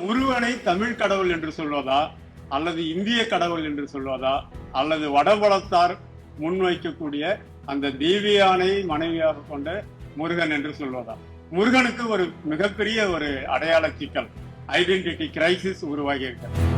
முருகனை தமிழ் கடவுள் என்று சொல்வதா? அல்லது இந்திய கடவுள் என்று சொல்வதா? அல்லது வடபலத்தார் முன்வைக்கக்கூடிய அந்த தேவியானை மனைவியாக கொண்ட முருகன் என்று சொல்வதா? முருகனுக்கு ஒரு மிகப்பெரிய ஒரு அடையாள சிக்கல் ஐடென்டிட்டி கிரைசிஸ் உருவாகி இருக்கிறது.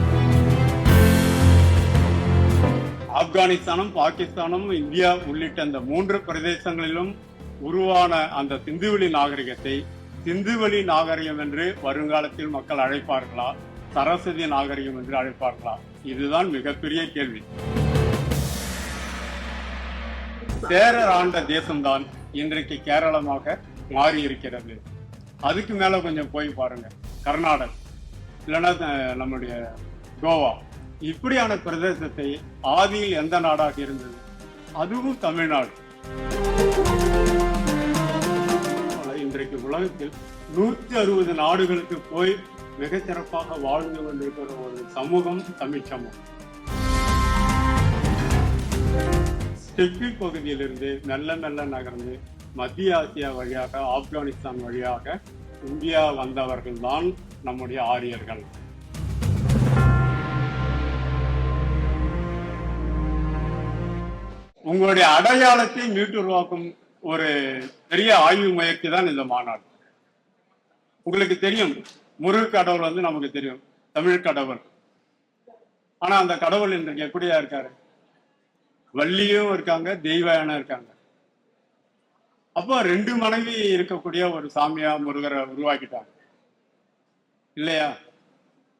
ஆப்கானிஸ்தானும் பாகிஸ்தானும் இந்தியா உள்ளிட்ட அந்த மூன்று பிரதேசங்களிலும் உருவான அந்த சிந்துவெளி நாகரிகத்தை சிந்துவெளி நாகரிகம் என்று வருங்காலத்தில் மக்கள் அழைப்பார்களா? சரஸ்வதி நாகரிகம் என்று அழைப்பார்களா? இதுதான் மிகப்பெரிய கேள்வி. சேரர் ஆண்ட தேசம்தான் இன்றைக்கு கேரளமாக மாறி இருக்கிறது அதுக்கு மேல கொஞ்சம் போய் பாருங்க. கர்நாடக் இல்லைன்னா நம்முடைய கோவா. இப்படியான பிரதேசத்தை ஆதியில் எந்த நாடாக இருந்தது? அதுவும் தமிழ்நாடு. உலகத்தில் நூத்தி அறுபது நாடுகளுக்கு போய் மிகச் சிறப்பாக வாழ்ந்து கொண்டிருக்கிற ஒரு சமூகம் தமிழ் சமூகம். ஸ்டெப்பி பகுதியிலிருந்து மெல்ல மெல்ல நகர்ந்து மத்திய ஆசியா வழியாக ஆப்கானிஸ்தான் வழியாக இந்தியா வந்தவர்கள் தான் நம்முடைய ஆரியர்கள். உங்களுடைய அடையாளத்தை மீட்டுருவாக்கும் ஒரு பெரிய ஆய்வு முயற்சி தான் இந்த மாநாடு. உங்களுக்கு தெரியும் முருக கடவுள் வந்து நமக்கு தெரியும் தமிழ் கடவுள். ஆனா அந்த கடவுள் இன்றைக்கு எப்படியா இருக்காரு? வள்ளியும் இருக்காங்க தெய்வாயனும் இருக்காங்க. அப்போ ரெண்டு மனைவி இருக்கக்கூடிய ஒரு சாமியா முருகரை உருவாக்கிட்டாங்க. இல்லையா?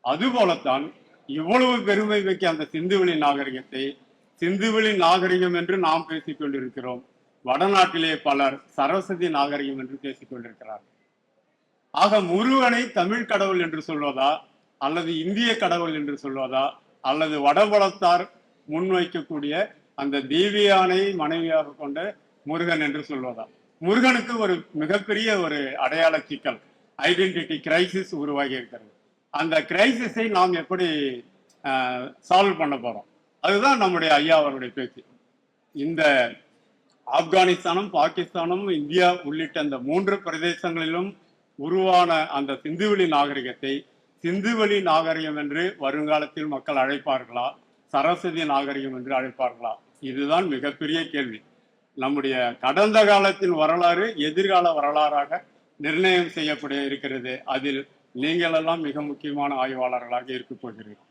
அதுபோலத்தான் இவ்வளவு பெருமை வைக்க அந்த சிந்துவெளி நாகரிகத்தை சிந்துவெளி நாகரிகம் என்று நாம் பேசிக் கொண்டிருக்கிறோம். வடநாட்டிலே பலர் சரஸ்வதி நாகரிகம் என்று பேசிக் கொண்டிருக்கிறார்கள் ஆக முருகனை தமிழ் கடவுள் என்று சொல்வதா அல்லது இந்திய கடவுள் என்று சொல்வதா அல்லது வடபலத்தார் முன்வைக்கக்கூடிய அந்த தேவியானை மனைவியாக கொண்ட முருகன் என்று சொல்வதா? முருகனுக்கு ஒரு மிகப்பெரிய ஒரு அடையாள சிக்கல் ஐடென்டிட்டி கிரைசிஸ் உருவாகி இருக்கிறது. அந்த கிரைசிஸை நாம் எப்படி சால்வ் பண்ண போறோம்? அதுதான் நம்முடைய ஐயா அவருடைய பேச்சு. இந்த ஆப்கானிஸ்தானும் பாகிஸ்தானும் இந்தியா உள்ளிட்ட அந்த மூன்று பிரதேசங்களிலும் உருவான அந்த சிந்துவெளி நாகரிகத்தை சிந்துவெளி நாகரிகம் என்று வருங்காலத்தில் மக்கள் அழைப்பார்களா? சரஸ்வதி நாகரிகம் என்று அழைப்பார்களா? இதுதான் மிகப்பெரிய கேள்வி. நம்முடைய கடந்த காலத்தின் வரலாறு எதிர்கால வரலாறாக நிர்ணயம் செய்யப்பட இருக்கிறது. அதில் நீங்கள் எல்லாம் மிக முக்கியமான ஆய்வாளர்களாக இருக்க போகிறீர்கள்.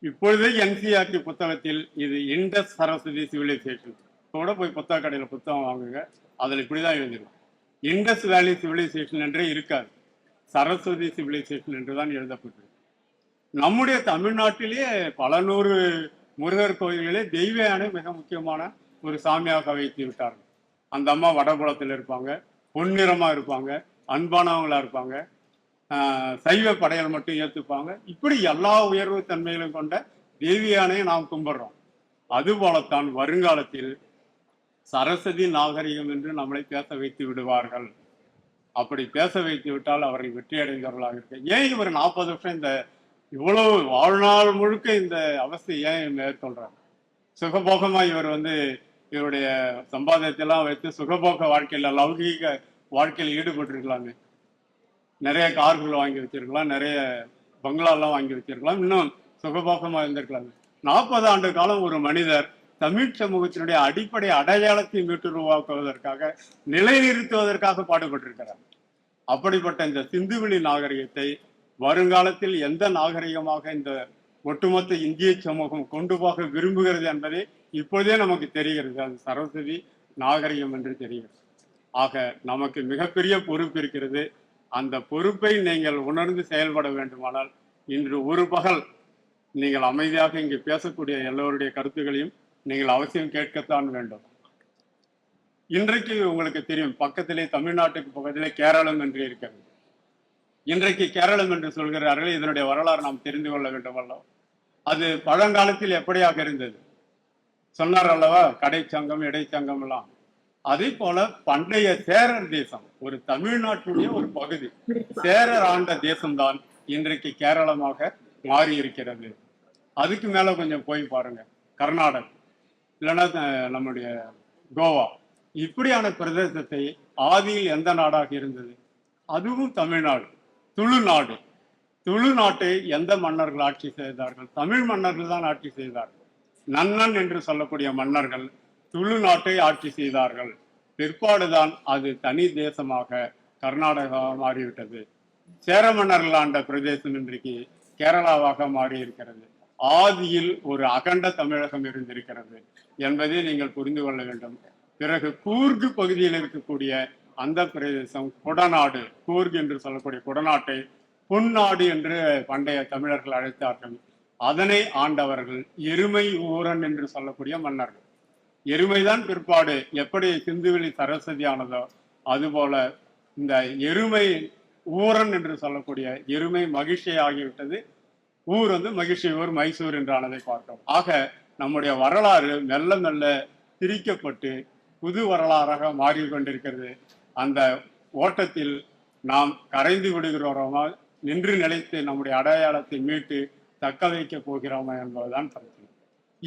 இப்பொழுது என்சிஆர்டி புத்தகத்தில் இது இண்டஸ் சரஸ்வதி சிவிலைசேஷன். கூட போய் புத்தக கடையில் புத்தகம் வாங்குங்க. அதில் இப்படிதான் எழுதிடும் இண்டஸ் வேலி சிவிலைசேஷன் என்றே இருக்காது. சரஸ்வதி சிவிலைசேஷன் என்று தான் எழுதப்பட்டிருக்கு. நம்முடைய தமிழ்நாட்டிலேயே பல நூறு முருகர் கோயில்களே தெய்வ யானை மிக முக்கியமான ஒரு சாமியாக வைத்து விட்டார்கள். அந்த அம்மா வடபுலத்தில் இருப்பாங்க பொன்னிறமாக இருப்பாங்க அன்பானவங்களாக இருப்பாங்க சைவ படையல் மட்டும் ஏற்றுப்பாங்க இப்படி எல்லா உயர்வு தன்மைகளும் கொண்ட தேவியானையும் நாம் கும்பிடுறோம். அதுபோலத்தான் வருங்காலத்தில் சரஸ்வதி நாகரிகம் என்று நம்மளை பேச வைத்து விடுவார்கள். அப்படி பேச வைத்து விட்டால் அவர்கள் வெற்றி அடைந்தவர்களாக இருக்க ஏன் இவர் நாற்பது வருஷம் இந்த இவ்வளவு வாழ்நாள் முழுக்க இந்த அவஸ்தை ஏன் மேற்கொள்றார் சுகபோகமா இவர் வந்து இவருடைய சம்பாதியத்தை எல்லாம் வைத்து சுகபோக வாழ்க்கையில லௌகீக வாழ்க்கையில் ஈடுபட்டிருக்கலாமே. நிறைய கார்கள் வாங்கி வச்சிருக்கலாம் நிறைய பங்களாலாம் வாங்கி வச்சிருக்கலாம் இன்னும் சுகபோகமா இருந்திருக்கலாமே. நாற்பது ஆண்டு காலம் ஒரு மனிதர் தமிழ் சமூகத்தினுடைய அடிப்படை அடையாளத்தை மீட்டு உருவாக்குவதற்காக நிலைநிறுத்துவதற்காக பாடுபட்டிருக்கிறார். அப்படிப்பட்ட இந்த சிந்துவெளி நாகரிகத்தை வருங்காலத்தில் எந்த நாகரிகமாக இந்த ஒட்டுமொத்த இந்திய சமூகம் கொண்டு போக விரும்புகிறது என்பதை இப்பொழுதே நமக்கு தெரிகிறது. அது சரஸ்வதி நாகரிகம் என்று தெரிகிறது. ஆக நமக்கு மிகப்பெரிய பொறுப்பு இருக்கிறது. அந்த பொறுப்பை நீங்கள் உணர்ந்து செயல்பட வேண்டுமானால் இன்று ஒரு பகல் நீங்கள் அமைதியாக இங்கு பேசக்கூடிய எல்லோருடைய கருத்துக்களையும் நீங்கள் அவசியம் கேட்கத்தான் வேண்டும். இன்றைக்கு உங்களுக்கு தெரியும் பக்கத்திலே தமிழ்நாட்டுக்கு பக்கத்திலே கேரளம் என்று இருக்கிறது. இன்றைக்கு கேரளம் என்று சொல்கிறார்கள் இதனுடைய வரலாறு நாம் தெரிந்து கொள்ள வேண்டும் அல்லவா? அது பழங்காலத்தில் எப்படியாக இருந்தது? சொன்னார் அல்லவா கடைச்சங்கம் இடைச்சங்கம் எல்லாம். அதே போல பண்டைய சேரர் தேசம் ஒரு தமிழ்நாட்டுடைய ஒரு பகுதி. சேரர் ஆண்ட தேசம்தான் இன்றைக்கு கேரளமாக மாறி இருக்கிறது அதுக்கு மேல கொஞ்சம் போய் பாருங்க கர்நாடகா இல்லைன்னா நம்முடைய கோவா. இப்படியான பிரதேசத்தை ஆதியில் எந்த நாடாக இருந்தது? அதுவும் தமிழ்நாடு துளுநாடு துளு நாட்டை எந்த மன்னர்கள் ஆட்சி செய்தார்கள்? தமிழ் மன்னர்கள் தான் ஆட்சி செய்தார்கள். நன்னன் என்று சொல்லக்கூடிய மன்னர்கள் துளு நாட்டை ஆட்சி செய்தார்கள். பிற்பாடுதான் அது தனி தேசமாக கர்நாடகா மாறிவிட்டது. சேர மன்னர்கள் ஆண்ட பிரதேசம் இன்றைக்கு கேரளாவாக மாறி இருக்கிறது ஆதியில் ஒரு அகண்ட தமிழகம் இருந்திருக்கிறது. என்பதை நீங்கள் புரிந்து கொள்ள வேண்டும். பிறகு கூர்கு பகுதியில் இருக்கக்கூடிய அந்த பிரதேசம் குடநாடு கூர்க் என்று சொல்லக்கூடிய குடநாட்டை பொன்னாடு என்று பண்டைய தமிழர்கள் அழைத்தார்கள். அதனை ஆண்டவர்கள் எருமை ஊரன் என்று சொல்லக்கூடிய மன்னர்கள். எருமைதான் பிற்பாடு எப்படி சிந்துவெளி சரஸ்வதியானதோ அதுபோல இந்த எருமை ஊரன் என்று சொல்லக்கூடிய எருமை மகிழ்ச்சி ஆகிவிட்டது ஊர் வந்து மகிழ்ச்சி ஊர் மைசூர் என்றானதை பார்த்தோம். ஆக நம்முடைய வரலாறு மெல்ல மெல்ல திரிக்கப்பட்டு புது வரலாறாக மாறிக்கொண்டிருக்கிறது. அந்த ஓட்டத்தில் நாம் கரைந்து விடுகிறோமா? நின்று நிலைத்து நம்முடைய அடையாளத்தை மீட்டு தக்க வைக்கப் போகிறோமா என்பதுதான் பிரச்சனை.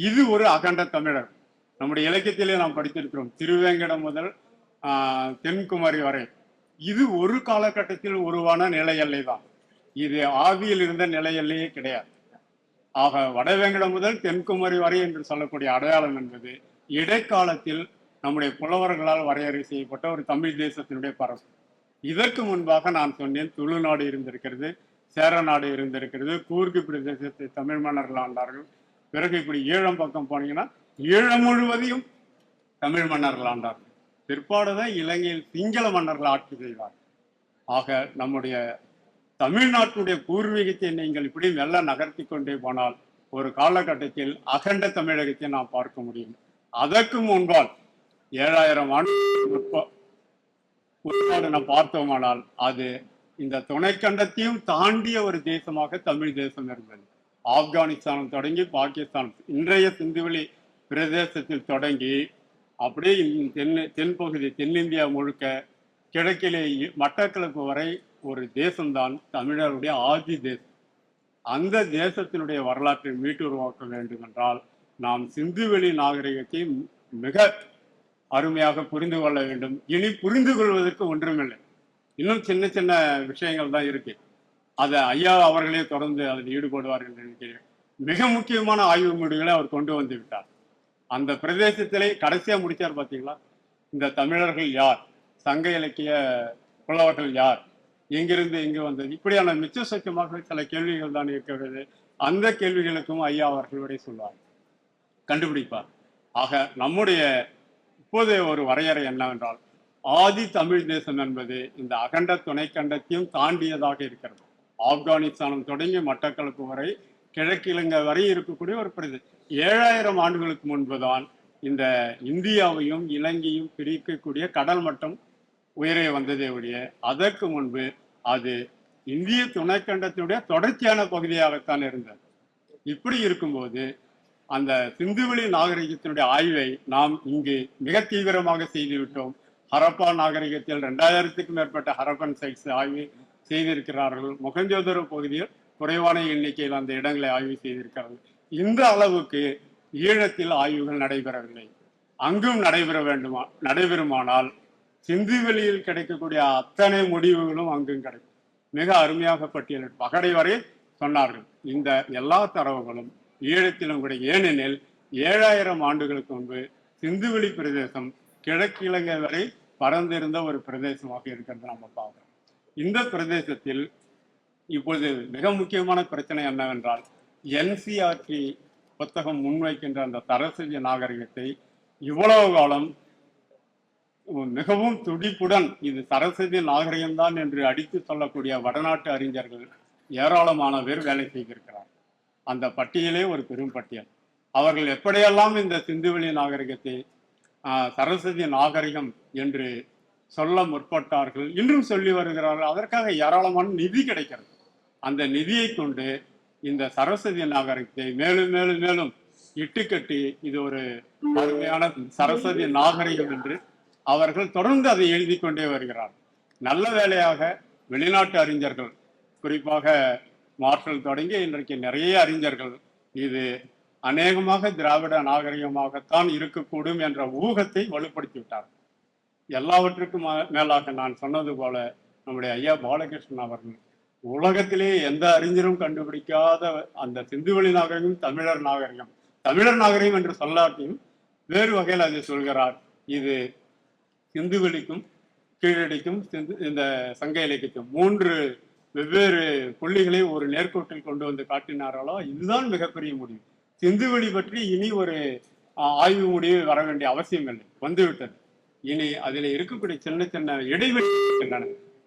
இது ஒரு அகண்ட தமிழர். நம்முடைய இலக்கியத்திலே நாம் படித்திருக்கிறோம். திருவேங்கடம் முதல் தென்குமரி வரை. இது ஒரு காலகட்டத்தில் உருவான நிலையல்லை தான் இது ஆவியில் இருந்த நிலையல்லையே கிடையாது. ஆக வடவேங்கடம் முதல் தென்குமரி வரை என்று சொல்லக்கூடிய அடையாளம் என்பது இடைக்காலத்தில் நம்முடைய புலவர்களால் வரையறை செய்யப்பட்ட ஒரு தமிழ் தேசத்தினுடைய பரப்பு. இதற்கு முன்பாக நான் சொன்னேன் துளுநாடு இருந்திருக்கிறது சேர நாடு இருந்திருக்கிறது கூர்கு பிரதேசத்தை தமிழ் மன்னர்கள் ஆண்டார்கள். பிறகு இப்படி ஈழம் பக்கம் போனீங்கன்னா ஈழம் முழுவதையும் தமிழ் மன்னர்கள் ஆண்டார்கள். பிற்பாடுதான் இலங்கையில் சிங்கள மன்னர்கள் ஆட்சி செய்வார் ஆக நம்முடைய தமிழ்நாட்டினுடைய பூர்வீகத்தை நீங்கள் இப்படி மெல்ல நகர்த்தி கொண்டே போனால் ஒரு காலகட்டத்தில் அகண்ட தமிழகத்தை நாம் பார்க்க முடியும். அதற்கு முன்பால் ஏழாயிரம் ஆண்டு நாம் பார்த்தோமானால் அது இந்த துணைக்கண்டத்தையும் தாண்டிய ஒரு தேசமாக தமிழ் தேசம் இருந்தது. ஆப்கானிஸ்தானம் தொடங்கி பாகிஸ்தான் இன்றைய சிந்துவெளி பிரதேசத்தில் தொடங்கி அப்படியே தென் தென்பகுதி தென்னிந்தியா முழுக்க கிழக்கிலே மட்டக்கிழப்பு வரை ஒரு தேசம்தான் தமிழருடைய ஆதி தேசம். அந்த தேசத்தினுடைய வரலாற்றை மீட்டுருவாக்க வேண்டும் என்றால் நாம் சிந்துவெளி நாகரிகத்தை மிக அருமையாக புரிந்து கொள்ள வேண்டும். இனி புரிந்து கொள்வதற்கு ஒன்றுமில்லை. இன்னும் சின்ன சின்ன விஷயங்கள் தான் இருக்கு. அதை ஐயா அவர்களே தொடர்ந்து அதில் ஈடுபடுவார் என்று நினைக்கிறேன். மிக முக்கியமான ஆய்வு முடிவுகளை அவர் கொண்டு வந்து விட்டார். அந்த பிரதேசத்திலே கடைசியாக முடித்தார் பார்த்தீங்களா இந்த தமிழர்கள் யார்? சங்க இலக்கிய புலவர்கள் யார்? எங்கிருந்து எங்கு வந்தது? இப்படியான மிச்ச சொச்சமாக சில கேள்விகள் தான் இருக்கிறது. அந்த கேள்விகளுக்கும் ஐயா அவர்களுடைய சொல்வார். கண்டுபிடிப்பார். ஆக நம்முடைய இப்போதைய ஒரு வரையறை என்னவென்றால் ஆதி தமிழ் தேசம் என்பது இந்த அகண்ட துணைக்கண்டத்தையும் தாண்டியதாக இருக்கிறது. ஆப்கானிஸ்தானம் தொடங்கி மட்டக்களப்பு வரை கிழக்கிழங்கை வரை இருக்கக்கூடிய ஒரு பிரதேசம் ஏழாயிரம் ஆண்டுகளுக்கு முன்புதான் இந்த இந்தியாவையும் இலங்கையும் பிரிக்கக்கூடிய கடல் மட்டம் உயரே வந்ததே ஒழிய அதற்கு முன்பு அது இந்திய துணைக்கண்டத்தினுடைய தொடர்ச்சியான பகுதியாகத்தான் இருந்தது. இப்படி இருக்கும்போது அந்த சிந்துவெளி நாகரிகத்தினுடைய ஆய்வை நாம் இங்கு மிக தீவிரமாக செய்துவிட்டோம். ஹரப்பா நாகரிகத்தில் ரெண்டாயிரத்துக்கும் மேற்பட்ட ஹரப்பன் சைட்ஸ் ஆய்வு செய்திருக்கிறார்கள். முகஞ்சோதர பகுதியில் குறைவான எண்ணிக்கையில் அந்த இடங்களை ஆய்வு செய்திருக்கிறார்கள். இந்த அளவுக்கு ஈழத்தில் ஆய்வுகள் நடைபெறவில்லை. அங்கும் நடைபெற வேண்டுமா நடைபெறுமானால் சிந்துவெளியில் கிடைக்கக்கூடிய அத்தனை முடிவுகளும் அங்கும் கிடைக்கும். மிக அருமையாக பட்டியலிட்டு பகடை வரை சொன்னார்கள். இந்த எல்லா தரவுகளும் ஈழத்திலும் கூட ஏனெனில் ஏழாயிரம் ஆண்டுகளுக்கு முன்பு சிந்துவெளி பிரதேசம் கிழக்கு இலங்கை வரை பறந்திருந்த ஒரு பிரதேசமாக இருக்கிறது நம்ம பார்க்கிறோம். இந்த பிரதேசத்தில் இப்பொழுது மிக முக்கியமான பிரச்சனை என்னவென்றால் என்சிஆர்டி புத்தகம் முன்வைக்கின்ற அந்த சரஸ்வதி நாகரிகத்தை இவ்வளவு காலம் மிகவும் துடிப்புடன் இது சரஸ்வதி நாகரிகம்தான் என்று அடித்து சொல்லக்கூடிய வடநாட்டு அறிஞர்கள் ஏராளமான பேர் வேலை செய்திருக்கிறார். அந்த பட்டியலே ஒரு பெரும் பட்டியல். அவர்கள் எப்படியெல்லாம் இந்த சிந்துவெளி நாகரிகத்தை சரஸ்வதி நாகரிகம் என்று சொல்ல முற்பட்டார்கள் இன்றும் சொல்லி வருகிறார்கள் அதற்காக ஏராளமான நிதி கிடைக்கிறது. அந்த நிதியை கொண்டு இந்த சரஸ்வதி நாகரிகத்தை மேலும் மேலும் மேலும் இட்டுக்கட்டி இது ஒரு அருமையான சரஸ்வதி நாகரிகம் என்று அவர்கள் தொடர்ந்து அதை எழுதி கொண்டே வருகிறார். நல்ல வேலையாக வெளிநாட்டு அறிஞர்கள் குறிப்பாக மார்ஷல் தொடங்கி இன்றைக்கு நிறைய அறிஞர்கள் இது அநேகமாக திராவிட நாகரிகமாகத்தான் இருக்கக்கூடும் என்ற ஊகத்தை வலுப்படுத்தி விட்டார் எல்லாவற்றுக்கும் மே- மேலாக நான் சொன்னது போல நம்முடைய ஐயா பாலகிருஷ்ணன் அவர்கள் உலகத்திலே எந்த அறிஞரும் கண்டுபிடிக்காத அந்த சிந்துவெளி நாகரிகம் தமிழர் நாகரிகம். தமிழர் நாகரிகம் என்று சொல்லாட்டியும் வேறு வகையில் அதை சொல்கிறார் இது சிந்துவெளிக்கும் கீழடிக்கும் சிந்து இந்த சங்க இலக்கியத்தும் மூன்று வெவ்வேறு புள்ளிகளை ஒரு நேர்கோட்டில் கொண்டு வந்து காட்டினார்களோ இதுதான் மிகப்பெரிய முடிவு. சிந்துவெளி பற்றி இனி ஒரு ஆய்வு முடிவு வர வேண்டிய அவசியம் இல்லை. வந்துவிட்டது. இனி அதில் இருக்கக்கூடிய சின்ன சின்ன இடைவெளி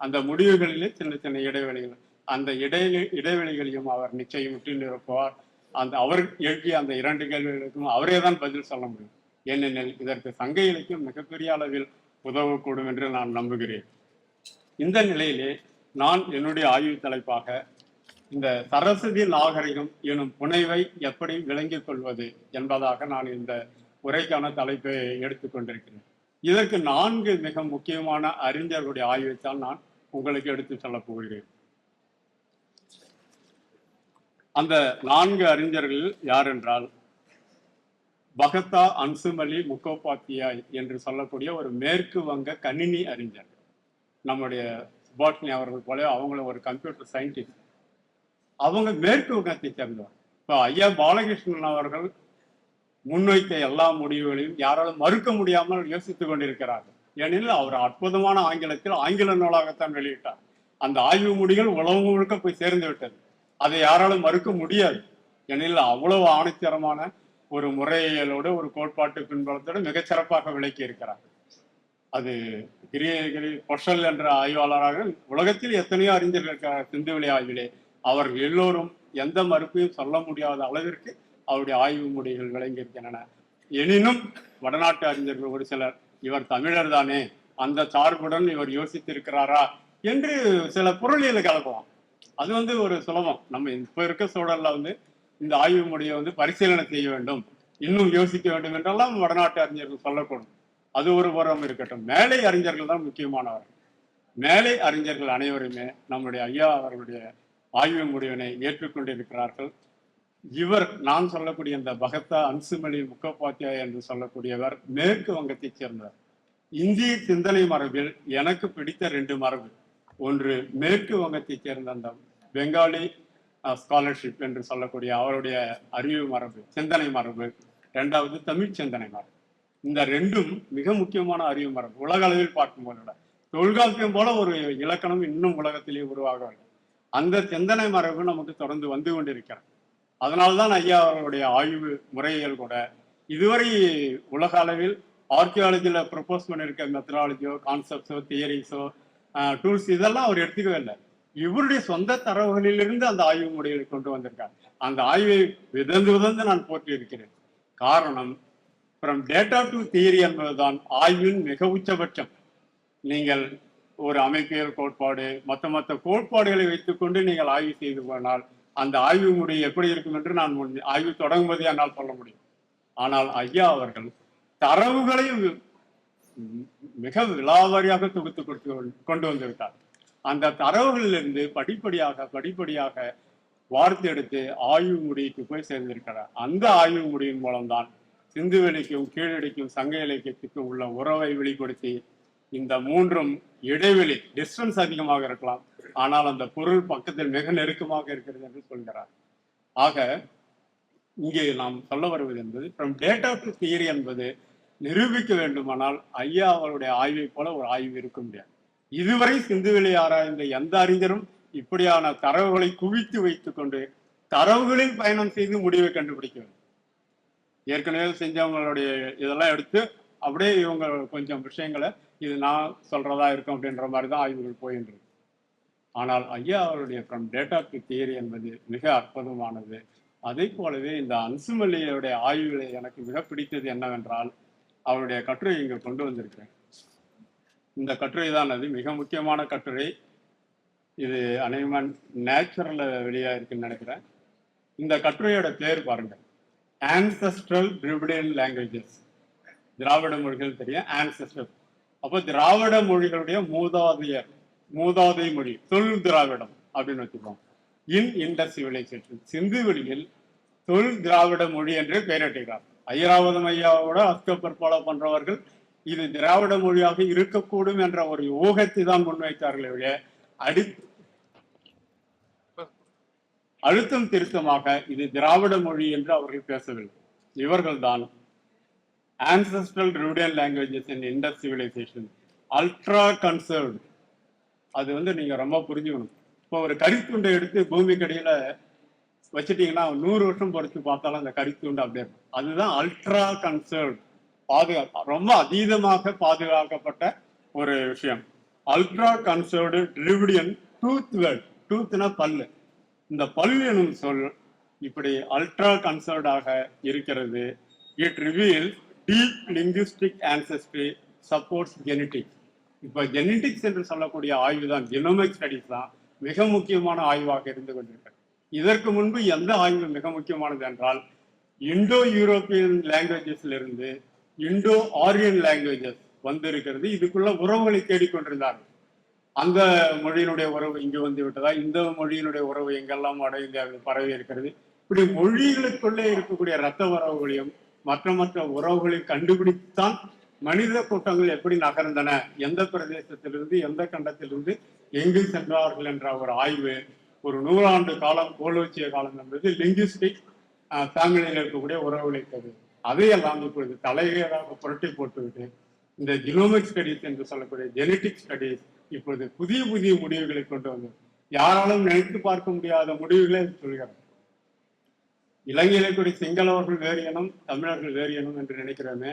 அந்த முடிவுகளிலே சின்ன சின்ன இடைவெளிகள் அந்த இடை இடைவெளிகளையும் அவர் நிச்சயம் விட்டு நிரப்புவார். அந்த அவர் எழுப்பிய அந்த இரண்டு கேள்விகளுக்கும் அவரே தான் பதில் சொல்ல முடியும். ஏனெனில் இதற்கு சங்க இலக்கியம் மிகப்பெரிய அளவில் உதவக்கூடும் என்று நான் நம்புகிறேன். இந்த நிலையிலே நான் என்னுடைய ஆய்வு தலைப்பாக இந்த சரஸ்வதி நாகரிகம் எனும் புனைவை எப்படி விளங்கிக் கொள்வது என்பதாக நான் இந்த உரைக்கான தலைப்பை எடுத்துக்கொண்டிருக்கிறேன் இதற்கு நான்கு மிக முக்கியமான அறிஞர்களுடைய ஆய்வைத்தான் நான் உங்களுக்கு எடுத்து சொல்லப் போகிறேன். அந்த நான்கு அறிஞர்கள் யார் என்றால் பகத்தா அன்சுமலி முக்கோபாத்தியாய் என்று சொல்லக்கூடிய ஒரு மேற்கு வங்க கணினி அறிஞர். நம்முடைய சுபாஷினி அவர்கள் போல அவங்கள ஒரு கம்ப்யூட்டர் சயின்டிஸ்ட் அவங்க மேற்கு வங்கத்தை சேர்ந்தவர். இப்போ ஐயா பாலகிருஷ்ணன் அவர்கள் முன்வைத்த எல்லா முடிவுகளையும் யாராலும் மறுக்க முடியாமல் யோசித்துக் கொண்டிருக்கிறார்கள். ஏனெனில் அவர் அற்புதமான ஆங்கிலத்தில் ஆங்கில நூலாகத்தான் வெளியிட்டார். அந்த ஆய்வு முடிகள் உலகம் முழுக்க போய் சேர்ந்து விட்டது. அதை யாராலும் மறுக்க முடியாது. ஏனெனில் அவ்வளவு ஆணைச்சரமான ஒரு முறையலோடு ஒரு கோட்பாட்டு பின்பலத்தோடு மிகச் சிறப்பாக விளக்கி இருக்கிறார். அது கிரியகிரி பொஷல் என்ற ஆய்வாளராக உலகத்தில் எத்தனையோ அறிஞர்கள் இருக்கிறார் சிந்துவெளி ஆய்விலே அவர்கள் எல்லோரும் எந்த மறுப்பையும் சொல்ல முடியாத அளவிற்கு அவருடைய ஆய்வு முடிகள் விளங்கியிருக்கின்றன. எனினும் வடநாட்டு அறிஞர்கள் ஒரு சிலர் இவர் தமிழர் தானே அந்த சார்புடன் இவர் யோசித்திருக்கிறாரா? என்று சில பொருளியலை கலக்குவோம் அது வந்து ஒரு சுலபம். நம்ம இப்போ இருக்க சூழல்ல வந்து இந்த ஆய்வு முறையை வந்து பரிசீலனை செய்ய வேண்டும். இன்னும் யோசிக்க வேண்டும் என்றெல்லாம் வடநாட்டு அறிஞர்கள் சொல்லக்கூடும். அது ஒரு புறம் இருக்கட்டும். மேலை அறிஞர்கள் தான் முக்கியமானவர்கள். மேலை அறிஞர்கள் அனைவருமே நம்முடைய ஐயா அவர்களுடைய ஆய்வு முடிவினை ஏற்றுக்கொண்டிருக்கிறார்கள். இவர் நான் சொல்லக்கூடிய இந்த பகத்தா அன்சுமணி முக்கோபாத்தியா என்று சொல்லக்கூடியவர் மேற்கு வங்கத்தைச் சேர்ந்தவர். இந்திய சிந்தனை மரபில் எனக்கு பிடித்த ரெண்டு மரபு. ஒன்று மேற்கு வங்கத்தைச் சேர்ந்த அந்த பெங்காலி ஸ்காலர்ஷிப் என்று சொல்லக்கூடிய அவருடைய அறிவு மரபு சிந்தனை மரபு. ரெண்டாவது தமிழ் சிந்தனை மரபு. இந்த ரெண்டும் மிக முக்கியமான அறிவு மரபு. உலக அளவில் பார்க்கும்போது விட தொல்காப்பியம் போல ஒரு இலக்கணம் இன்னும் உலகத்திலே உருவாகவில்லை அந்த சிந்தனை மரபு நமக்கு தொடர்ந்து வந்து கொண்டிருக்கிறது. அதனால்தான் ஐயா அவர்களுடைய ஆய்வு முறைகள் கூட இதுவரை உலக அளவில் ஆர்கியாலஜியில் ப்ரப்போஸ் பண்ணியிருக்க மெத்தடாலஜியோ கான்செப்ட்ஸோ தியரிஸோ டூல்ஸ் இதெல்லாம் அவர் எடுத்துக்கவே இல்லை. இவருடைய சொந்த தரவுகளிலிருந்து அந்த ஆய்வு முறைகளை கொண்டு வந்திருக்கார் அந்த ஆய்வை விதந்து விதந்து நான் போற்றி இருக்கிறேன். காரணம் ஃப்ரம் டேட்டா டு தியரி என்பதுதான் ஆய்வின் மிக உச்சபட்சம். நீங்கள் ஒரு அமைப்பியல் கோட்பாடு மற்ற மற்ற கோட்பாடுகளை வைத்துக்கொண்டு நீங்கள் ஆய்வு செய்து போனால் அந்த ஆய்வு முறை எப்படி இருக்கும் என்று நான் ஆய்வு தொடங்குவதை என்னால் சொல்ல முடியும். ஆனால் ஐயா அவர்கள் தரவுகளை மிக விலாவாரியாக தொகுத்து கொடுத்து கொண்டு வந்திருக்கார். அந்த தரவுகளிலிருந்து படிப்படியாக படிப்படியாக வார்த்தெடுத்து ஆய்வு முடிவுக்கு போய் சேர்ந்திருக்கிறார். அந்த ஆய்வு முடிவின் மூலம்தான் சிந்துவெளிக்கும் கீழடிக்கும் சங்க இலக்கியத்துக்கும் உள்ள உறவை வெளிப்படுத்தி இந்த மூன்றும் இடைவெளி டிஸ்டன்ஸ் அதிகமாக இருக்கலாம். ஆனால் அந்த பொருள் பக்கத்தில் மிக நெருக்கமாக இருக்கிறது என்று சொல்கிறார். ஆக இங்கே நாம் சொல்ல வருவது என்பது ஃப்ரம் டேட்டா டு தியரி என்பது நிரூபிக்க வேண்டுமானால் ஐயா அவருடைய ஆய்வை போல ஒரு ஆய்வு இருக்க முடியாது. இதுவரை சிந்துவெளி ஆராய்ந்த எந்த அறிஞரும் இப்படியான தரவுகளை குவித்து வைத்துக் கொண்டு தரவுகளில் பயணம் செய்து முடிவை கண்டுபிடிக்கிறது ஏற்கனவே செஞ்சவங்களுடைய இதெல்லாம் எடுத்து அப்படியே இவங்க கொஞ்சம் விஷயங்களை இது நான் சொல்றதா இருக்கும் அப்படின்ற மாதிரி தான் ஆய்வுகள் போயின்றது ஆனால் ஐயா அவருடைய ஃப்ரம் டேட்டா டு தியரி என்பது மிக அற்புதமானது. அதே போலவே இந்த அன்சுமல்லியுடைய ஆய்வுகளை எனக்கு மிக பிடித்தது என்னவென்றால் அவருடைய கட்டுரை இங்கே கொண்டு வந்திருக்கிறேன். இந்த கட்டுரை தான் அது மிக முக்கியமான கட்டுரை. இது அநேகமாக நேச்சுரலில் வெளியாக இருக்குன்னு நினைக்கிறேன். இந்த கட்டுரையோட பேர் பாருங்கள். ஆன்செஸ்ட்ரல் டிரிவிடியன் லாங்குவேஜஸ் திராவிட மொழிகள் தெரியும். ஆன்செஸ்ட்ரல் அப்போ திராவிட மொழிகளுடைய மூதாதையர் மூதாதை மொழி. தொழில் திராவிடம் அப்படின்னு வச்சுக்கோங்க. இன் இண்டஸ் சிவிலைசேஷன் சிந்து வெளியில் தொழில் திராவிட மொழி என்றே பெயரிட்டுகிறார் ஐராவதம் ஐயாவோட அஸ்கப்பர் ஃபாலோ பண்றவர்கள் இது திராவிட மொழியாக இருக்கக்கூடும் என்ற ஒரு ஊகத்தை தான் முன்வைத்தார்களே ஒழிய அடி அழுத்தம் திருத்தமாக இது திராவிட மொழி என்று அவர்கள் பேசவில்லை. இவர்கள்தான் தான் Rhudian languages languages Indus industrialisation ultra conserved. அது வந்து நீங்க ரொம்ப புரிஞ்சுக்கணும். இப்போ ஒரு கரித்துண்டை எடுத்து பூமிக்கடியில வச்சிட்டீங்கன்னா நூறு வருஷம் பொறுத்து பார்த்தாலும் அந்த கரித்துண்டு அப்படியே அதுதான் அல்ட்ரா கன்சர்வ் பாதுகா ரொம்ப அதீதமாக பாதுகாக்கப்பட்ட ஒரு விஷயம். Ultra conserved Dravidian tooth word டூத்னா பல்லு. இந்த பல் எனும் சொல் இப்படி அல்ட்ரா கன்சர்வ்டாக இருக்கிறது. It reveal deep linguistic ancestry supports genetics இப்போ ஜெனட்டிக்ஸ் என்று சொல்லக்கூடிய ஆய்வு தான் ஜெனோமிக் ஸ்டடிஸ் தான் மிக முக்கியமான ஆய்வாக இருந்து கொண்டிருக்கிறது. இதற்கு முன்பு எந்த ஆய்வு மிக முக்கியமானது என்றால் இந்தோ யூரோப்பியன் லாங்குவேஜஸ்ல இண்டோ ஆரியன் லாங்குவேஜஸ் வந்திருக்கிறது. இதுக்குள்ள உறவுகளை தேடிக்கொண்டிருந்தார்கள். அந்த மொழியினுடைய உறவு இங்கு வந்து விட்டதா? இந்த மொழியினுடைய உறவு எங்கெல்லாம் வட இந்தியாவில் பரவி இருக்கிறது? இப்படி மொழிகளுக்குள்ளே இருக்கக்கூடிய இரத்த உறவுகளையும் மற்ற மற்ற உறவுகளையும் கண்டுபிடித்தான் மனித கூட்டங்கள் எப்படி நகர்ந்தன? எந்த பிரதேசத்திலிருந்து எந்த கண்டத்திலிருந்து எங்கு சென்றார்கள் என்ற ஒரு ஆய்வு ஒரு நூறாண்டு காலம் கோலோச்சிய காலம் என்பது லிங்குஸ்டிக் ஃபேமிலியில் இருக்கக்கூடிய உறவுகளை தரு அதையெல்லாம் இப்பொழுது தலைகீழாக புரட்டி போட்டுவிட்டு இந்த ஜினோமிக் ஸ்டடிஸ் என்று சொல்லக்கூடிய ஜெனட்டிக் ஸ்டடிஸ் இப்பொழுது புதிய புதிய முடிவுகளை கொண்டு வந்து யாராலும் நினைத்து பார்க்க முடியாத முடிவுகளை சொல்கிறார் இலங்கையிலே கூட கூடிய சிங்களவர்கள் வேறு இனம் தமிழர்கள் வேறு இனம் என்று நினைக்கிறோமே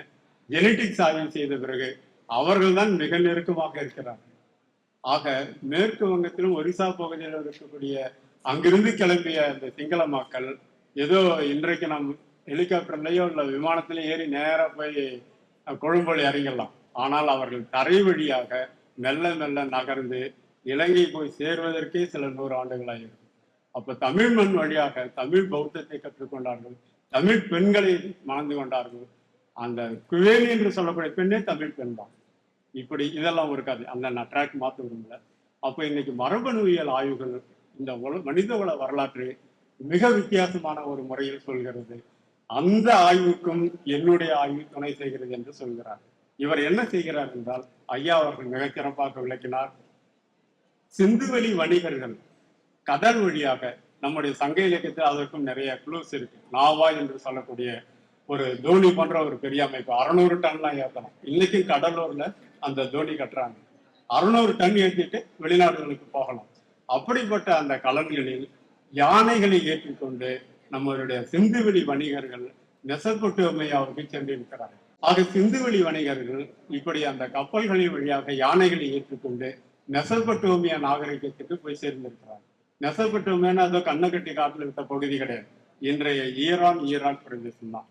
ஜெனட்டிக்ஸ் ஆய்வு செய்த பிறகு அவர்கள் தான் மிக நெருக்கமாக இருக்கிறார்கள். ஆக மேற்கு வங்கத்திலும் ஒரிசா பகுதியில் இருக்கக்கூடிய அங்கிருந்து கிளம்பிய இந்த சிங்கள மக்கள் ஏதோ இன்றைக்கு நாம் ஹெலிகாப்டர்லயோ இல்ல விமானத்திலே ஏறி நேராக போய் கொழும்புல இறங்கிடலாம். ஆனால் அவர்கள் தரை வழியாக மெல்ல மெல்ல நகர்ந்து இலங்கை போய் சேர்வதற்கே சில நூறு ஆண்டுகளாக இருக்கும் அப்ப தமிழ் மண் வழியாக தமிழ் பௌத்தத்தை கற்றுக்கொண்டார்கள் தமிழ் பெண்களை மணந்து கொண்டார்கள். அந்த குவேலி என்று சொல்லக்கூடிய பெண்ணே தமிழ் பெண் தான். இப்படி இதெல்லாம் ஒரு கதை. அந்த நான் ட்ராக் மாற்ற விரும்பல அப்போ இன்னைக்கு மரபணுவியல் ஆய்வுகள் இந்த உல மனித உல வரலாற்று மிக வித்தியாசமான ஒரு முறையில் சொல்கிறது. அந்த ஆய்வுக்கும் என்னுடைய ஆய்வு துணை செய்கிறது என்று சொல்கிறார். இவர் என்ன செய்கிறார் என்றால் ஐயா அவர்கள் மிகச் சிறப்பாக விளக்கினார். சிந்துவெளி வணிகர்கள் கடல் வழியாக நம்முடைய சங்க இலக்கியத்தில் அதற்கும் நிறைய குளூஸ் இருக்கு. நாவா என்று சொல்லக்கூடிய ஒரு தோனி போன்ற ஒரு பெரிய அமைப்பு. அறுநூறு டன்லாம் ஏற்றலாம் இன்னைக்கும் கடலூர்ல அந்த தோனி கட்டுறாங்க. அறுநூறு டன் ஏற்றிட்டு வெளிநாடுகளுக்கு போகலாம் அப்படிப்பட்ட அந்த கலன்களில் யானைகளை ஏற்றிக்கொண்டு நம்மளுடைய சிந்துவெளி வணிகர்கள் மெசப்பொட்டோமியாவுக்கு சென்றிருக்கிறார்கள். ஆக சிந்துவெளி வணிகர்கள் இப்படி அந்த கப்பல்களின் வழியாக யானைகளை ஏற்றுக்கொண்டு மெசப்பட்டோமியா நாகரிகத்துக்கு போய் சேர்ந்திருக்கிறார் மெசப்பட்டோமியான்னு அதோ கண்ணக்கட்டி காட்டில் இருந்த பகுதி கிடையாது. இன்றைய ஈரான் ஈராக் பிரதேசம் தான்.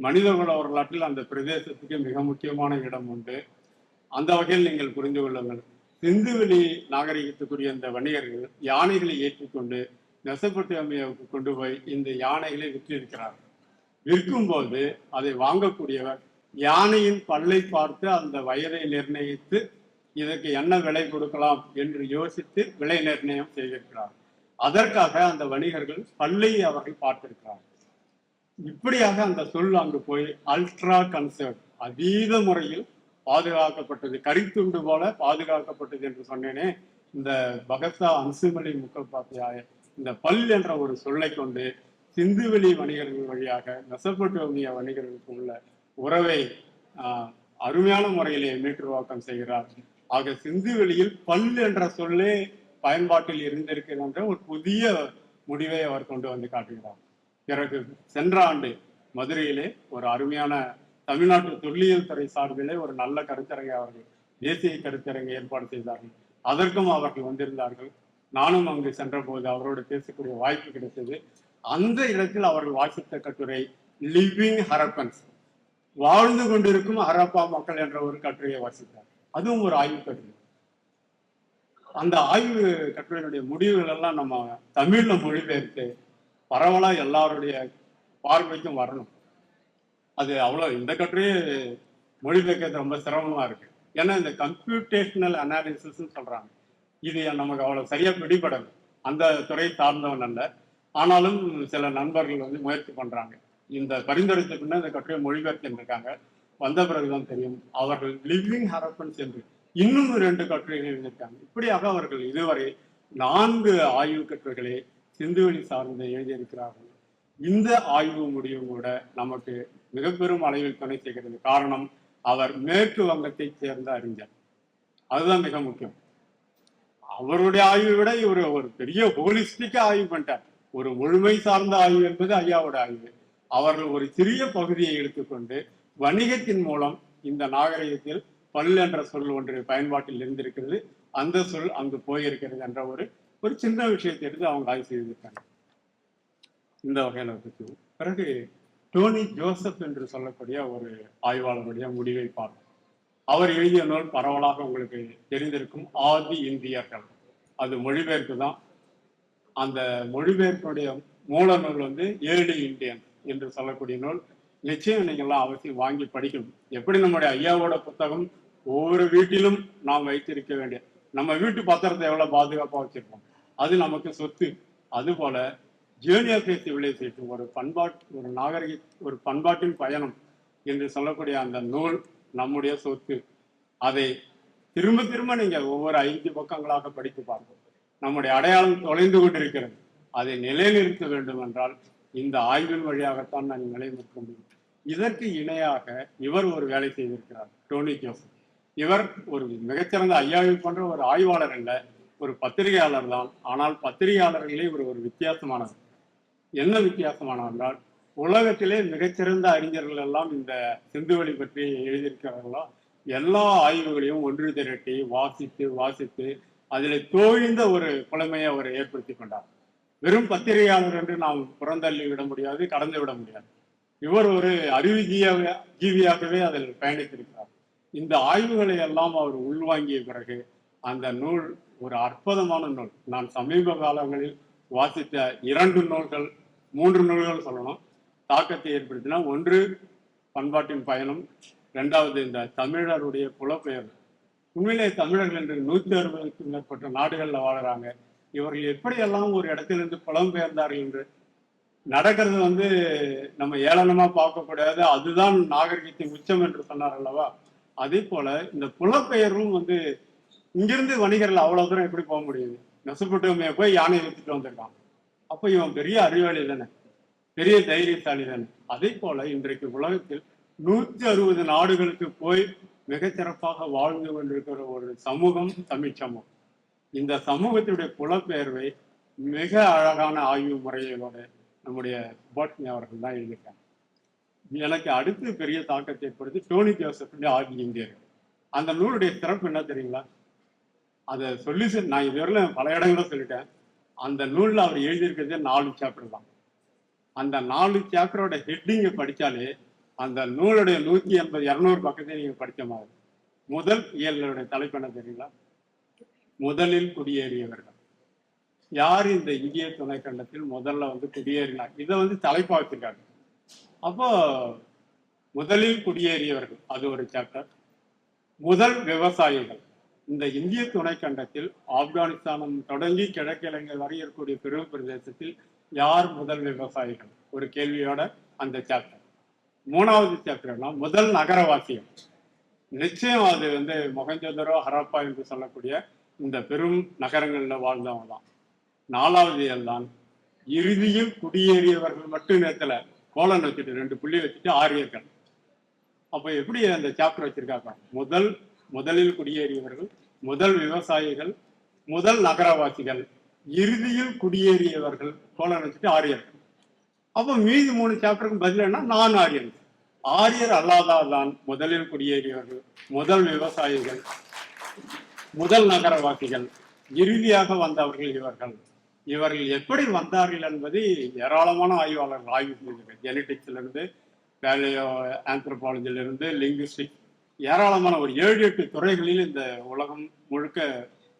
மனிதகுல வரலாற்றில் அந்த பிரதேசத்துக்கு மிக முக்கியமான இடம் உண்டு. அந்த வகையில் நீங்கள் புரிந்து கொள்ளுங்கள். சிந்துவெளி நாகரிகத்துக்குரிய இந்த வணிகர்கள் யானைகளை ஏற்றுக்கொண்டு மெசப்பட்டோமியாவுக்கு கொண்டு போய் இந்த யானைகளை விற்றிருக்கிறார் விற்கும் போது அதை வாங்கக்கூடியவர் யானையின் பல்லை பார்த்து அந்த வயதை நிர்ணயித்து இதற்கு என்ன விலை கொடுக்கலாம் என்று யோசித்து விலை நிர்ணயம் செய்திருக்கிறார். அதற்காக அந்த வணிகர்கள் பல்லை அவர்கள் பார்த்திருக்கிறார். இப்படியாக அந்த சொல் அங்கு போய் அல்ட்ரா கன்சர்ட் அதீத முறையில் பாதுகாக்கப்பட்டது கரித்துண்டு போல பாதுகாக்கப்பட்டது என்று சொன்னேனே இந்த பகத்தா அன்சுமலி முக்கப்பாத்தியாய இந்த பல் என்ற ஒரு சொல்லை கொண்டு சிந்துவெளி வணிகர்கள் வழியாக மெசப்பட்டோமிய வணிகர்களுக்கு உள்ள உறவை ஆஹ், அருமையான முறையிலே மீட்டுருவாக்கம் செய்கிறார். ஆக சிந்துவெளியில் பல் என்ற சொல்லே பயன்பாட்டில் இருந்திருக்கின்ற ஒரு புதிய முடிவை அவர் கொண்டு வந்து காட்டுகிறார். பிறகு சென்ற ஆண்டு மதுரையிலே ஒரு அருமையான தமிழ்நாட்டு தொல்லியல் துறை சார்பிலே ஒரு நல்ல கருத்தரங்கை அவர்கள் தேசிய கருத்தரங்கை ஏற்பாடு செய்தார்கள். அதற்கும் அவர்கள் வந்திருந்தார்கள். நானும் அங்கு சென்றபோது அவரோடு பேசக்கூடிய வாய்ப்பு கிடைத்தது. அந்த இடத்தில் அவர்கள் வாசித்த கட்டுரை லிவிங் ஹரப்பன்ஸ் வாழ்ந்து கொண்டிருக்கும் ஹரப்பா மக்கள் என்ற ஒரு கட்டுரையை வாசித்தார். அதுவும் ஒரு ஆய்வு கட்டுரை. அந்த ஆய்வு கட்டுரையினுடைய முடிவுகள் எல்லாம் நம்ம தமிழ்ல மொழிபெயர்த்து பரவலா எல்லாருடைய பார்வைக்கும் வரணும். அது அவ்வளோ இந்த கட்டுரையே மொழிபெயர்க்கிறது ரொம்ப சிரமமா இருக்கு. ஏன்னா இந்த கம்ப்யூட்டேஷனல் அனாலிசிஸ்ன்னு சொல்றாங்க. இது நமக்கு அவ்வளவு சரியா பிடிபடல. அந்த துறை சார்ந்தவன் அல்ல. ஆனாலும் சில நண்பர்கள் வந்து முயற்சி பண்றாங்க. இந்த பரிந்துரைத்த பின்ன இந்த கட்டுரையை மொழிபெயர்த்திருக்காங்க வந்த பிறகுதான் தெரியும். அவர்கள் லிவிங் ஹரப்பன்ஸ் என்று இன்னும் ரெண்டு கட்டுரைகள் எழுதியிருக்காங்க. இப்படியாக அவர்கள் இதுவரை நான்கு ஆய்வு கட்டுரைகளை சிந்துவெளி சார்ந்து எழுதியிருக்கிறார்கள். இந்த ஆய்வு முடிவு கூட நமக்கு மிக பெரும் அளவில் துணை செய்கிறது. காரணம் அவர் மேற்கு வங்கத்தைச் சேர்ந்த அறிஞர். அதுதான் மிக முக்கியம். அவருடைய ஆய்வை விட இவர் ஒரு பெரிய ஹோலிஸ்டிக்கா ஆய்வு பண்ணிட்டார். ஒரு முழுமை சார்ந்த ஆய்வு என்பது ஐயாவோட ஆய்வு. அவர்கள் ஒரு சிறிய பகுதியை எடுத்துக்கொண்டு வணிகத்தின் மூலம் இந்த நாகரிகத்தில் பல் என்ற சொல் ஒன்று பயன்பாட்டில் இருந்திருக்கிறது. அந்த சொல் அங்கு போயிருக்கிறது என்ற ஒரு ஒரு சின்ன விஷயத்தை எடுத்து அவங்க ஆய்வு செய்திருக்காங்க. இந்த வகையில பற்றி. பிறகு டோனி ஜோசப் என்று சொல்லக்கூடிய ஒரு ஆய்வாளருடைய முடிவை பார்ப்போம். அவர் எழுதிய நூல் பரவலாக உங்களுக்கு தெரிந்திருக்கும் ஆதி இந்தியர்கள். அது மொழிபெயர்ப்பு தான். அந்த மொழிபெயர்ப்புடைய மூல நூல் வந்து ஏழு இந்தியன் என்று சொல்லக்கூடிய நூல். நிச்சயம் நீங்கள்லாம் அவசியம் வாங்கி படிக்கணும். எப்படி நம்முடைய ஐயாவோட புத்தகம் ஒவ்வொரு வீட்டிலும் நாம் வைத்திருக்க வேண்டிய நம்ம வீட்டு பத்திரத்தை எவ்வளவு பாதுகாப்பாக வச்சிருக்கோம்? அது நமக்கு சொத்து. அதுபோல விலை சிவிலைசேஷன் ஒரு பண்பாட்டு ஒரு நாகரிக ஒரு பண்பாட்டின் பயணம் என்று சொல்லக்கூடிய அந்த நூல் நம்முடைய சொத்து. அதை திரும்ப திரும்ப நீங்க ஒவ்வொரு ஐந்து பக்கங்களாக படித்து பார்ப்போம். நம்முடைய அடையாளம் தொலைந்து கொண்டிருக்கிறது. அதை நிலைநிறுத்த வேண்டும் என்றால் இந்த ஆய்வின் வழியாகத்தான் நான் நிலைநிறுத்த முடியும். இதற்கு இணையாக இவர் ஒரு வேலை செய்திருக்கிறார் டோனி ஜோசப். இவர் ஒரு மிகச்சிறந்த ஐயாவை போன்ற ஒரு ஆய்வாளர் அல்ல ஒரு பத்திரிகையாளர் தான். ஆனால் பத்திரிகையாளர்களே இவர் ஒரு வித்தியாசமானவர். என்ன வித்தியாசமானவர் என்றால் உலகத்திலே மிகச்சிறந்த அறிஞர்கள் எல்லாம் இந்த சிந்துவெளி பற்றி எழுதியிருக்கிறார்களோ? எல்லா ஆய்வுகளையும் ஒன்று திரட்டி வாசித்து வாசித்து அதில் தோய்ந்த ஒரு புலமையை அவர் ஏற்படுத்தி கொண்டார். வெறும் பத்திரிகையாளர் என்று நாம் புறந்தள்ளி விட முடியாது கடந்து விட முடியாது. இவர் ஒரு அறிவு ஜீவியாகவே அதில் பயணித்திருக்கிறார். இந்த ஆய்வுகளை எல்லாம் அவர் உள்வாங்கிய பிறகு அந்த நூல் ஒரு அற்புதமான நூல். நான் சமீப காலங்களில் வாசித்த இரண்டு நூல்கள் மூன்று நூல்கள் சொல்லணும். தாக்கத்தை ஏற்படுத்தினா ஒன்று பண்பாட்டின் பயணம். இரண்டாவது இந்த தமிழருடைய புலப்பெயர். உண்மையிலே தமிழர்கள் என்று நூத்தி அறுபதுக்கும் மேற்பட்ட நாடுகளில் வாழறாங்க. இவர்கள் எப்படியெல்லாம் ஒரு இடத்திலிருந்து புலம்பெயர்ந்தார்கள் என்று நடக்கிறது வந்து நம்ம ஏளனமா பார்க்கக்கூடாது அதுதான் நாகரிகத்தின் உச்சம் என்று சொன்னார் அல்லவா? அதே போல இந்த புலப்பெயர்வும் வந்து இங்கிருந்து வணிகர்கள் அவ்வளவு தூரம் எப்படி போக முடியுது? நெசப்பட்டுமே போய் யானையை வித்துட்டு வந்திருக்கான். அப்ப இவன் பெரிய அறிவாளி தானே. பெரிய தைரியசாலிதான். அதே போல இன்றைக்கு உலகத்தில் நூத்தி அறுபது நாடுகளுக்கு போய் மிகச் சிறப்பாக வாழ்ந்து கொண்டிருக்கிற ஒரு சமூகம் தமிழ்ச்சமூகம் இந்த சமூகத்தினுடைய புலப்பெயர்வை மிக அழகான ஆய்வு முறைகளோட நம்முடைய போட்னி அவர்கள் தான் எழுதியிருக்காங்க. எனக்கு அடுத்து பெரிய தாக்கத்தை ஏற்படுத்தி டோனி ஜோசப் ஆதி இந்தியர்கள் அந்த நூலுடைய சிறப்பு என்ன தெரியுங்களா? அதை சொல்லி நான் இதுவரையிலும் பல இடங்களும் சொல்லிட்டேன். அந்த நூலில் அவர் எழுதியிருக்கிறதே நாலு சாப்டர் தான். அந்த நாலு சாப்டரோட ஹெட்டிங்கை படிச்சாலே அந்த நூலுடைய நூத்தி எண்பது இருநூறு பக்கத்தை நீங்க படிச்ச மாதிரி. முதல் இயலுடைய தலைப்பு என்ன தெரியுங்களா? முதலில் குடியேறியவர்கள். யார் இந்த இந்திய துணைக்கண்டத்தில் முதல்ல வந்து குடியேறினார்? இதை வந்து தலைப்பா வச்சிருக்காங்க. அப்போ முதலில் குடியேறியவர்கள் அது ஒரு சாப்டர் முதல் விவசாயிகள். இந்த இந்திய துணைக்கண்டத்தில் ஆப்கானிஸ்தானம் தொடங்கி கிழக்கிழங்கை வரை இருக்கக்கூடிய பெரு பிரதேசத்தில் யார் முதல் விவசாயிகள்? ஒரு கேள்வியோட அந்த சாப்டர் மூணாவது சாப்டர்னா முதல் நகரவாசியம் நிச்சயம் அது வந்து மொகஞ்சதரோ ஹரப்பா என்று சொல்லக்கூடிய இந்த பெரும் நகரங்களில் வாழ்ந்தவங்க தான். நாலாவது இயல் தான். இறுதியில் குடியேறியவர்கள் மட்டும் நேரத்துல கோலன் வச்சுட்டு ரெண்டு புள்ளி வச்சுட்டு ஆரியர்கள். அப்ப எப்படி அந்த சாப்டர் வச்சிருக்காங்க? முதல் முதலில் குடியேறியவர்கள் முதல் விவசாயிகள் முதல் நகரவாசிகள். இறுதியில் குடியேறியவர்கள் கோலன் வச்சுட்டு ஆரியர்கள் அப்போ மீதி மூணு சாப்டருக்கு பதில் என்ன? நான் ஆரியன். ஆரியர் அல்லாதாதான் முதலில் குடியேறியவர்கள் முதல் விவசாயிகள் முதல் நகரவாசிகள் இறுதியாக வந்தவர்கள் இவர்கள். இவர்கள் எப்படி வந்தார்கள் என்பதை ஏராளமான ஆய்வாளர்கள் ஆய்வு செய்திருக்காங்க ஜெனடிக்ஸ்லேருந்து வேலையோ ஆந்த்ரோபாலஜிலிருந்து லிங்குஸ்டிக் ஏராளமான ஒரு ஏழு எட்டு துறைகளில் இந்த உலகம் முழுக்க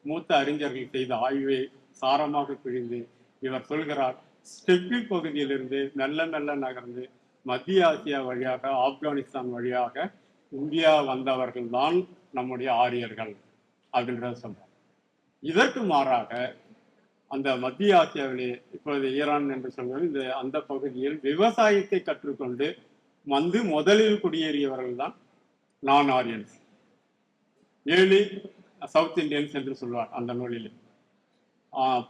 மூத்த அறிஞர்கள் செய்த ஆய்வை சாரமாக பிழிந்து இவர் சொல்கிறார் ஸ்டெப்பி பகுதியிலிருந்து மெல்ல மெல்ல நகர்ந்து மத்திய ஆசியா வழியாக ஆப்கானிஸ்தான் வழியாக இந்தியா வந்தவர்கள் தான் நம்முடைய ஆரியர்கள். அப்படின்றத சொல்றார். இதற்கு மாறாக அந்த மத்திய ஆசியாவிலே இப்பொழுது ஈரான் என்று சொல்வது இந்த அந்த பகுதியில் விவசாயத்தை கற்றுக்கொண்டு வந்து முதலில் குடியேறியவர்கள் தான் நான் ஆரியன்ஸ் ஏழு சவுத் இண்டியன்ஸ் என்று சொல்வார் அந்த நூலில்.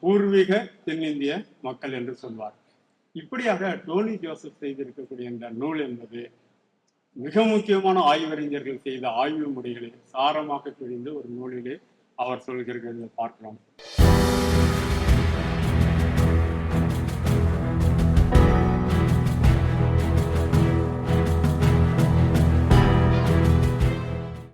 பூர்வீக தென்னிந்திய மக்கள் என்று சொல்வார் இப்படியாக டோனி ஜோசப் செய்திருக்கக்கூடிய இந்த நூல் என்பது மிக முக்கியமான ஆய்வறிஞர்கள் செய்த ஆய்வு முறைகளை சாரமாக பிரிந்து ஒரு நூலிலே அவர் சொல்கிறதை பார்க்கலாம்.